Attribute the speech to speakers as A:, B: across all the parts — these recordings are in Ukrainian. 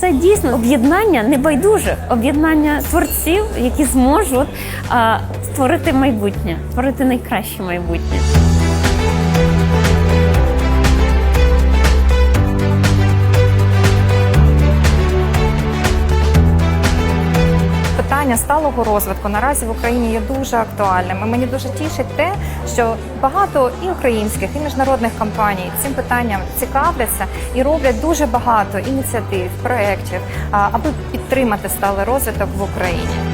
A: це дійсно об'єднання небайдужих, об'єднання творців, які зможуть а, створити майбутнє, створити найкраще майбутнє.
B: Питання сталого розвитку наразі в Україні є дуже актуальним. І мені дуже тішить те, що багато і українських, і міжнародних компаній цим питанням цікавляться і роблять дуже багато ініціатив, проєктів, аби підтримати сталий розвиток в Україні.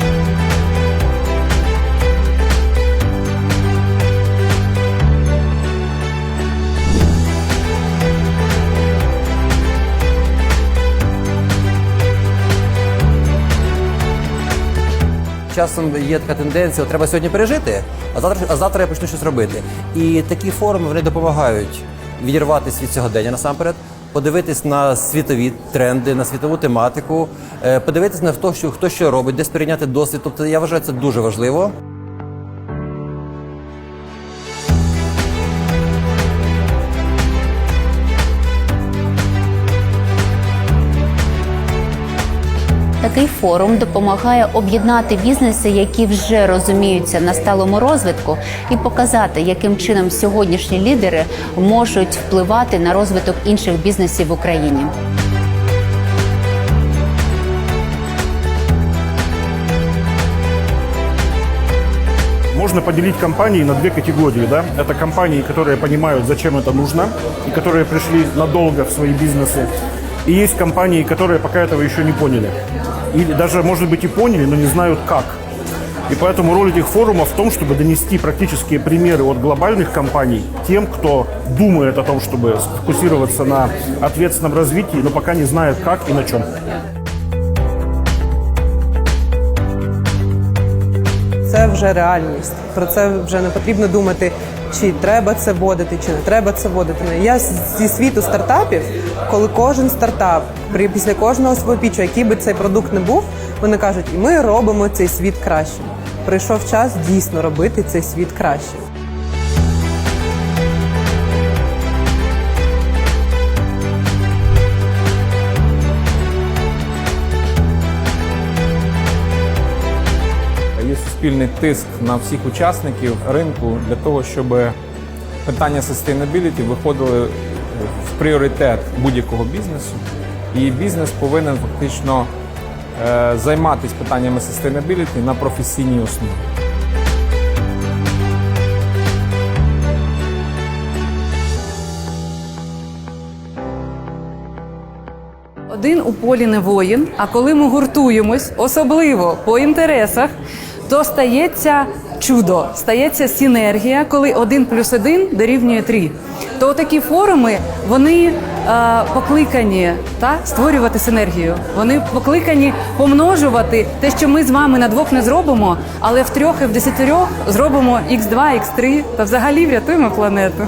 C: Часом є така тенденція, треба сьогодні пережити, а завтра, а завтра я почну щось робити. І такі форуми вони допомагають відірватися від сьогодення насамперед, подивитись на світові тренди, на світову тематику, е, подивитись на що, хто що робить, десь прийняти досвід. Тобто я вважаю це дуже важливо.
D: Такий форум допомагає об'єднати бізнеси, які вже розуміються на сталому розвитку, і показати, яким чином сьогоднішні лідери можуть впливати на розвиток інших бізнесів в Україні.
E: Можно поделить компании на две категории. Да? Это компании, которые понимают, зачем это нужно, и которые пришли надолго в свои бизнесы. И есть компании, которые пока этого еще не поняли. Или даже, может быть, и поняли, но не знают как. И поэтому роль этих форумов в том, чтобы донести практические примеры от глобальных компаний тем, кто думает о том, чтобы сфокусироваться на ответственном развитии, но пока не знает как и на чем.
F: Це вже реальність. Про це вже не потрібно думати, чи треба це вводити, чи не треба це вводити. Я зі світу стартапів, коли кожен стартап при після кожного свого пічу, який би цей продукт не був, вони кажуть, і ми робимо цей світ кращим. Прийшов час дійсно робити цей світ кращим.
G: Є суспільний тиск на всіх учасників ринку для того, щоб питання sustainability виходили в пріоритет будь-якого бізнесу. І бізнес повинен фактично е, займатися питаннями sustainability на професійній основі.
H: Один у полі не воїн. А коли ми гуртуємось, особливо по інтересах, то стається чудо, стається синергія, коли один плюс один дорівнює три. То такі форуми вони е, покликані та створювати синергію. Вони покликані помножувати те, що ми з вами на двох не зробимо, але в трьох і в десятирьох зробимо x2, x3 та взагалі врятуємо планету.